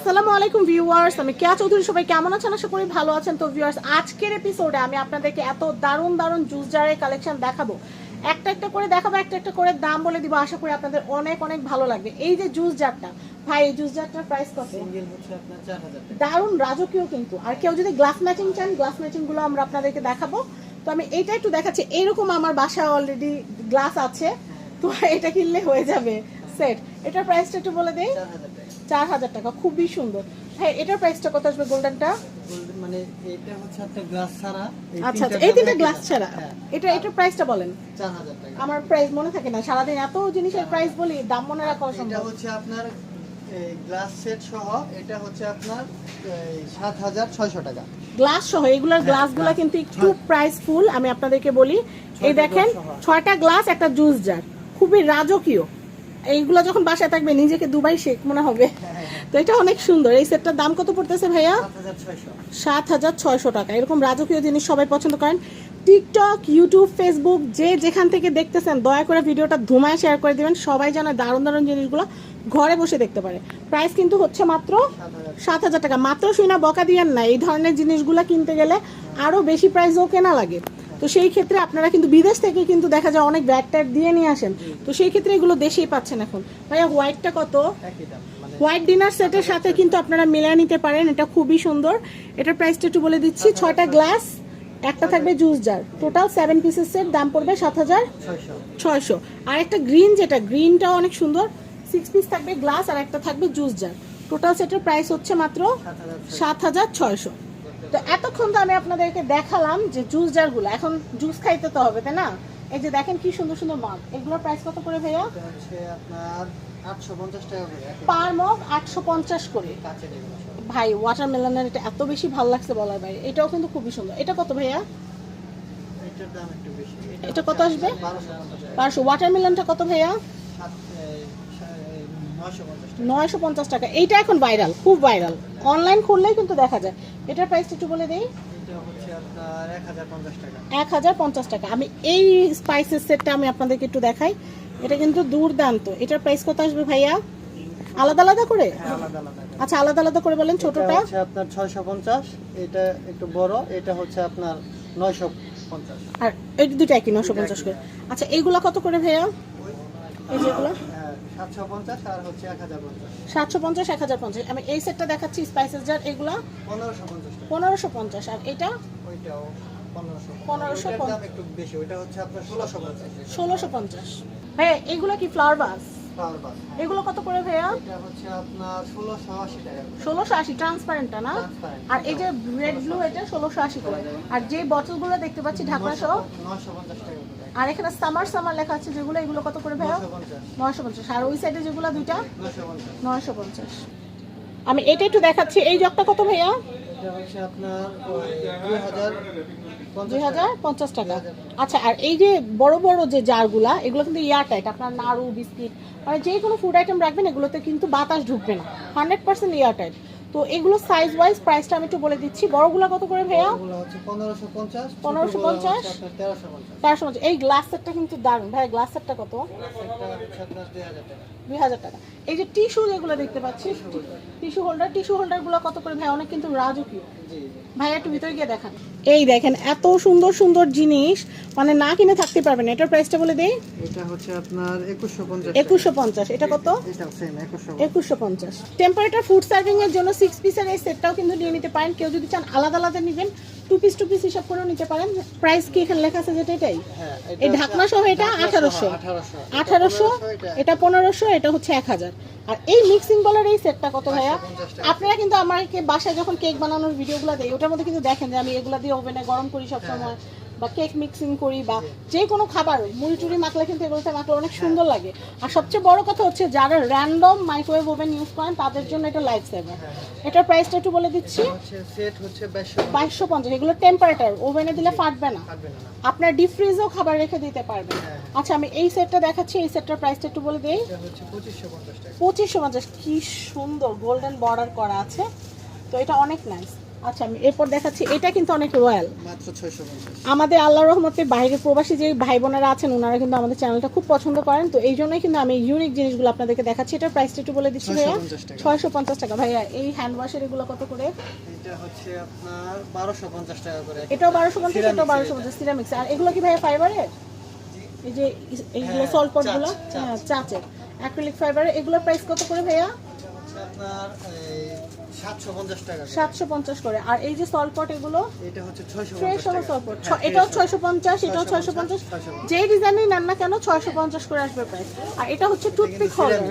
আসসালামু আলাইকুম ভিউয়ার্স আমি কেয়া চৌধুরী সবাই কেমন আছেন? আশা করি ভালো আছেন। তো ভিউয়ার্স আজকের এপিসোডে আমি আপনাদেরকে এত দারুণ দারুণ জুস জারের কালেকশন দেখাবো। একটা একটা করে দেখাবো একটা একটা করে দাম বলে দিব। আশা করি আপনাদের অনেক অনেক ভালো লাগবে। এই যে জুস জারটা ভাই এই জুস জারটার প্রাইস কত দারুণ রাজকীয় কিন্তু। আর কেউ যদি গ্লাস ম্যাচিং চান গ্লাস ম্যাচিংগুলো আমরা আপনাদেরকে দেখাবো। তো আমি এইটা একটু দেখাচ্ছি। এইরকম আমার বাসায় অলরেডি গ্লাস আছে। তো এটা কিনলে হয়ে যাবে। সেট এটার প্রাইসটা একটু বলে দেই। চার হাজার টাকা খুবই সুন্দর। হ্যাঁ এটার প্রাইসটা কত আসবে গোল্ডেনটা? মানে এটা হচ্ছে গ্লাস ছাড়া। আচ্ছা আচ্ছা এই তিনটা গ্লাস ছাড়া? হ্যাঁ এটা এটার প্রাইসটা বলেন। চার হাজার টাকা। আমার প্রাইস মনে থাকে না সারাদিন এত জিনিসের প্রাইস বলি দাম মনে রাখা এটা হচ্ছে আপনার গ্লাস সেট সহ এটা হচ্ছে আপনার সাত হাজার ছয়শো টাকা। গ্লাস সহ এগুলোর গ্লাসগুলো glass। কিন্তু একটু ছয়- প্রাইস ফুল আমি আপনাদেরকে বলি। এই দেখেন ছয়টা গ্লাস একটা জুস জার খুবই রাজকীয়। এইগুলো যখন বাসায় থাকবে নিজেকে দুবাই শেখ মনে হবে। তো এটা অনেক সুন্দর। এই সেটটার দাম কত পড়তেছে ভাইয়া? সাত হাজার ছয়শো। টাকা। এরকম রাজকীয় জিনিস সবাই পছন্দ করেন। টিকটক ইউটিউব ফেসবুক যে যেখান থেকে দেখতেছেন দয়া করে ভিডিওটা ধুমায় শেয়ার করে দিবেন। সবাই যেন দারুণ দারুণ জিনিসগুলো ঘরে বসে দেখতে পারে। প্রাইস কিন্তু হচ্ছে মাত্র সাত হাজার। সাত হাজার টাকা। মাত্র শুই না বকা দিয়েন না। এই ধরনের জিনিসগুলো কিনতে গেলে আরও বেশি প্রাইসও কেনা লাগে। তো সেই ক্ষেত্রে আপনারা কিন্তু বিদেশ থেকে কিন্তু দেখা যায় অনেক ব্যাট ট্যাট দিয়ে নিয়ে আসেন। তো সেই ক্ষেত্রে এগুলো দেশেই পাচ্ছেন এখন। ভাইয়া হোয়াইটটা কত? হোয়াইট ডিনার সেটের সাথে কিন্তু আপনারা মিলিয়ে নিতে পারেন। এটা খুবই সুন্দর। এটার প্রাইসটা একটু বলে দিচ্ছি। ছয়টা গ্লাস একটা থাকবে জুস জার টোটাল সেভেন পিসের সেট দাম পড়বে সাত হাজার ছয়শো। আর একটা গ্রিন যেটা গ্রিনটাও অনেক সুন্দর। সিক্স পিস থাকবে গ্লাস আর একটা থাকবে জুস জার টোটাল সেটের প্রাইস হচ্ছে মাত্র সাত হাজার ছয়শো। তো এতক্ষণ তো আমি আপনাদেরকে দেখালাম যে জুস জারগুলো এখন জুস খাইতে তো হবে তাই না? এই যে দেখেন কি সুন্দর সুন্দর মাগ এগুলোর প্রাইস কত করে ভাইয়া? আপনার আটশো পঞ্চাশ টাকা করে। পার মগ আটশো পঞ্চাশ করে। কাঁচের এগুলো সব। ভাই ওয়াটারমেলনের এটা এত বেশি ভালো লাগছে বলার বাইরে। এটাও কিন্তু খুবই সুন্দর। এটা কত ভাইয়া? এটার দাম একটু বেশি। এটা কত আসবে? বারোশো পঞ্চাশ টাকা। পাঁচশো ওয়াটারমেলনটা কত ভাইয়া? নয়শো পঞ্চাশ টাকা। নয়শো এইটা এখন ভাইরাল খুব ভাইরাল অনলাইন খুললেই কিন্তু দেখা যায়। এটার প্রাইস একটু বলে দেই। এক হাজার পঞ্চাশ টাকা। আমি এই স্পাইসেস সেটটা আমি আপনাদেরকে একটু দেখাই। এটা কিন্তু দুর্দান্ত। এটার প্রাইস কত আসবে ভাইয়া? আলাদা আলাদা করে? হ্যাঁ আলাদা আলাদা আচ্ছা আলাদা আলাদা করে বলেন ছোটটা। আপনার ছয়শো পঞ্চাশ এটা একটু বড় এটা হচ্ছে আপনার নয়শো পঞ্চাশ। আর এই দুটো একই নশো পঞ্চাশ করে। আচ্ছা এইগুলা কত করে ভাইয়া? এই যেগুলো হ্যাঁ সাতশো পঞ্চাশ আর হচ্ছে এক হাজার পঞ্চাশ। আমি এই সেটটা দেখাচ্ছি স্পাইসেস জার এগুলা? পনেরোশো পঞ্চাশ আর এটা? পনেরোশো 1500 ওইটার দাম একটু বেশি ওইটা হচ্ছে ষোলোশো পঞ্চাশ। ভাইয়া এগুলো কি ফ্লাওয়ার বাস এগুলো কত করে ভাইয়া? হচ্ছে আপনার ষোলোশো আশি ট্রান্সপারেন্টটা না? আর এই যে রেড ব্লু এটা ষোলোশো আশি করে। আর যে বটলগুলো দেখতে পাচ্ছি ঢাকনা সহ? নয়শো পঞ্চাশ টাকা। আর এখানে সামার সামার লেখা আছে যেগুলো এগুলো কত করে ভাইয়া? নয়শো পঞ্চাশ। আর ওই সাইডে যেগুলো দুইটা? নয়শো পঞ্চাশ। আমি এটা একটু দেখাচ্ছি। এই জগটা কত ভাইয়া? দুই হাজার পঞ্চাশ টাকা। আচ্ছা আর এই যে বড় বড় যে জারগুলা এগুলো কিন্তু ইয়ার টাইট আপনার নাড়ু বিস্কিট মানে যে কোনো ফুড আইটেম রাখবেন এগুলোতে কিন্তু বাতাস ঢুকবে না। হান্ড্রেড পার্সেন্ট ইয়ার টাইট তো এগুলো সাইজ ওয়াইজ প্রাইসটা আমি একটু বলে দিচ্ছি। বড়গুলো কত করে ভাইয়া? পনেরোশো পঞ্চাশ 1550 আপনার তেরোশো পঞ্চাশ। এই গ্লাস সেটটা কিন্তু দারুণ ভাই গ্লাস সেটটা কত? দুই হাজার টাকা। এই যে টিস্যু যেগুলো দেখতে পাচ্ছি টিস্যু হোল্ডার টিস্যু হোল্ডারগুলো কত করে? ভাই অনেক কিন্তু রাজকীয়। একটু ভিতরে গিয়ে দেখান। এই দেখেন এত সুন্দর সুন্দর জিনিস মানে না কিনে থাকতে পারবেন। এটার প্রাইসটা বলে দেই। এটা হচ্ছে আপনার এটা কত? এটা সেম টেম্পারেচার ফুড সার্ভিং এর জন্য সিক্স পিসের এই সেটটাও কিন্তু নিয়ে নিতে পারেন। কেউ যদি চান আলাদা আলাদা নেবেন। টু পিস টু পিস হিসাব করেও নিতে পারেন। প্রাইস কি এখানে লেখা আছে যেটা এটাই? হ্যাঁ এই ঢাকনা সহ এটা আঠারোশো। আঠারোশো এটা পনেরোশো এটা হচ্ছে এক হাজার। আর এই মিক্সিং বলার এই সেটটা কত ভাইয়া? আপনারা কিন্তু আমাকে বাসায় যখন কেক বানানোর ভিডিওগুলো দেয় ওটার মধ্যে কিন্তু দেখেন যে আমি এগুলা দিয়ে ওভেনে গরম করি সবসময়। বা কেক মিক্সিং করি বা যে কোনো খাবার মুড়ি টুড়ি মাখলে কিন্তু এগুলোতে মাখলে অনেক সুন্দর লাগে। আর সবচেয়ে বড় কথা হচ্ছে যারা র্যান্ডম মাইক্রোওয়েভ ওভেন ইউজ করেন তাদের জন্য এটা লাইফ সেভার এটার প্রাইসটা একটু বলে দিচ্ছি। সেট হচ্ছে বাইশশো। পঞ্চাশ এগুলো টেম্পারেচার ওভেনে দিলে ফাটবে না। আপনার ডিপ ফ্রিজেও খাবার রেখে দিতে পারবেন। হ্যাঁ। আচ্ছা আমি এই সেটটা দেখাচ্ছি এই সেটটার প্রাইসটা একটু বলে দিই। পঁচিশশো পঞ্চাশ কি সুন্দর গোল্ডেন বর্ডার করা আছে। তো এটা অনেক নাইস আচ্ছা আমি এরপর দেখাচ্ছি এটা কিন্তু অনেক রয়্যাল। মাত্র আমাদের আল্লাহ রহমতে বাইরের প্রবাসী যে ভাই বোনেরা আছেন ওনারা কিন্তু আমাদের চ্যানেলটা খুব পছন্দ করেন। তো এই জন্যই কিন্তু আমি ইউনিক জিনিসগুলো আপনাদেরকে দেখাচ্ছি। এটার প্রাইসটা একটু বলে দিচ্ছি ভাইয়া। 650 টাকা। ছয়শো পঞ্চাশ টাকা। ভাইয়া এই হ্যান্ড ওয়াশের এগুলো কত করে? এটা হচ্ছে আপনার বারোশো পঞ্চাশ টাকা করে এটাও বারোশো পঞ্চাশ Ceramics এটাও সিরামিক্স আর এগুলো কি ভাইয়া ফাইবারের এই যে এইগুলো সলপটগুলো চাচ, চাচ। হ্যাঁ চাচের। অ্যাক্রিলিক ফাইবারের এগুলোর প্রাইস কত করে ভাইয়া? আপনার সাতশো পঞ্চাশ করে। আর এই যে সলপট এগুলো ছয়শো ফ্রেশ পঞ্চাশ হলো সলপট হ্যাঁ, এটাও ছয়শো পঞ্চাশ এটাও ছয়শো পঞ্চাশ যেই ডিজাইনই নেন না কেন ছয়শো পঞ্চাশ করে আসবে প্রাইস আর এটা হচ্ছে টুথপিক হোল্ডার।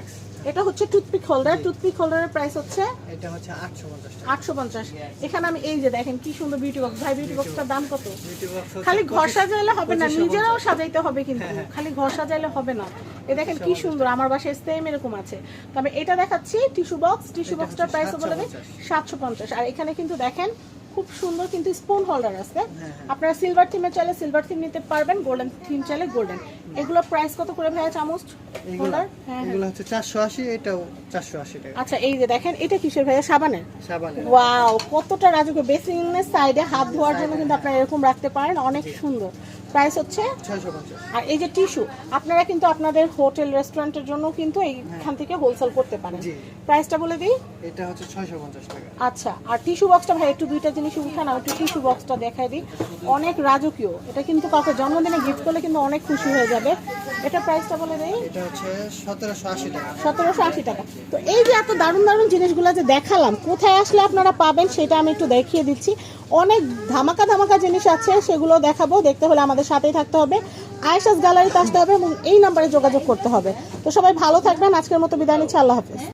এটা হচ্ছে টুথপিক হোল্ডার টুথপিক হোল্ডারের প্রাইস হচ্ছে এটা হচ্ছে আটশো পঞ্চাশ টাকা। আটশো পঞ্চাশ। এখানে আমি এই যে দেখেন কি সুন্দর বিউটি বক্স ভাই বিউটি বক্সটার দাম কত? Beauty box খালি ঘর সাজাইলে হবে না নিজেরাও সাজাইতে হবে কিন্তু। হ্যাঁ, হ্যাঁ। খালি ঘর সাজাইলে হবে না। এ দেখেন কি সুন্দর আমার বাসায় সেম এরকম আছে। তবে এটা দেখাচ্ছি টিস্যু বক্স টিস্যু বক্সটার প্রাইস বলে দিই 750 সাতশো পঞ্চাশ। আর এখানে কিন্তু দেখেন খুব সুন্দর কিন্তু স্পুন হোল্ডার আছে। হ্যাঁ। আপনারা সিলভার থিমে চাইলে সিলভার থিম নিতে পারবেন গোল্ডেন থিম চাইলে গোল্ডেন এগুলো প্রাইস কত করে ভাইয়া চামচ হোল্ডার হ্যাঁ হ্যাঁ। এগুলো হচ্ছে চারশো আশি এটাও চারশো আশি টাকা। আচ্ছা এই যে দেখেন এটা কিসের ভাইয়া? সাবানের। সাবানের। ওয়াও কতটা রাজকীয়। বেসিনের সাইডে হাত ধোয়ার জন্য কিন্তু আপনারা এরকম রাখতে পারেন অনেক সুন্দর। প্রাইস হচ্ছে আর এই যে টিস্যু আপনারা কিন্তু আপনাদের হোটেল রেস্টুরেন্টের জন্য কিন্তু এইখান থেকে হোলসেল করতে পারেন। প্রাইসটা বলে দিই। এটা হচ্ছে ছয়শো পঞ্চাশ টাকা। আচ্ছা আর টিস্যু বক্সটা ভাই একটু দুইটা জিনিস উঠান আমি একটু টিস্যু বক্সটা দেখাই দিই। অনেক রাজকীয় এটা কিন্তু কাউকে জন্মদিনে গিফট করলে কিন্তু অনেক খুশি হয়ে যাবে। এটা প্রাইসটা বলে দিই। এটা হচ্ছে সতেরোশো আশি টাকা। সতেরোশো আশি টাকা। তো এই যে এত দারুণ দারুণ জিনিসগুলো যে দেখালাম কোথায় আসলে আপনারা পাবেন সেটা আমি একটু দেখিয়ে দিচ্ছি। অনেক ধামাকা ধামাকা জিনিস আছে সেগুলো দেখাবো দেখতে হলে আমাদের সাথেই থাকতে হবে। আয়েশাস গ্যালারিতে আসতে হবে এবং এই নাম্বারে যোগাযোগ করতে হবে। তো সবাই ভালো থাকবেন আজকের মতো বিদায় নিচ্ছি আল্লাহ হাফিজ।